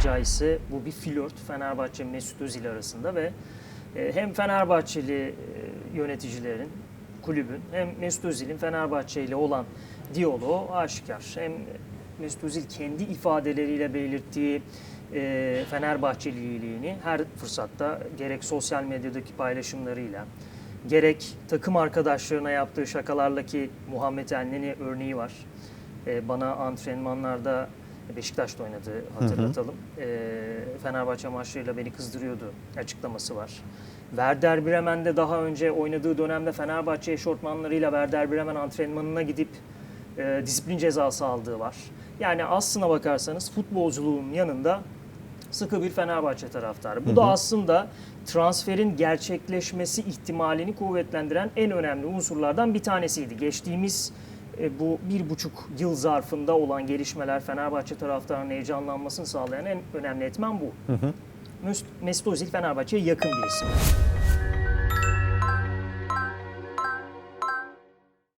tabiri caizse bu bir flört Fenerbahçe Mesut Özil arasında ve e, hem Fenerbahçeli e, yöneticilerin kulübün hem Mesut Özil'in Fenerbahçe ile olan diyaloğu aşikar. Hem Mesut Özil kendi ifadeleriyle belirttiği e, Fenerbahçeliliğini her fırsatta gerek sosyal medyadaki paylaşımlarıyla gerek takım arkadaşlarına yaptığı şakalarla ki Muhammed Elneni örneği var. E, bana antrenmanlarda Beşiktaş'ta oynadı hatırlatalım. E, Fenerbahçe maçlarıyla beni kızdırıyordu açıklaması var. Werder Bremen'de daha önce oynadığı dönemde Fenerbahçe eşortmanlarıyla Werder Bremen antrenmanına gidip e, disiplin cezası aldığı var. Yani aslına bakarsanız futbolculuğun yanında sıkı bir Fenerbahçe taraftarı. Bu da aslında transferin gerçekleşmesi ihtimalini kuvvetlendiren en önemli unsurlardan bir tanesiydi. Geçtiğimiz bu bir buçuk yıl zarfında olan gelişmeler Fenerbahçe taraftarının heyecanlanmasını sağlayan en önemli etmen bu. Mesut, Mesut Özil Fenerbahçe'ye yakın bir isim.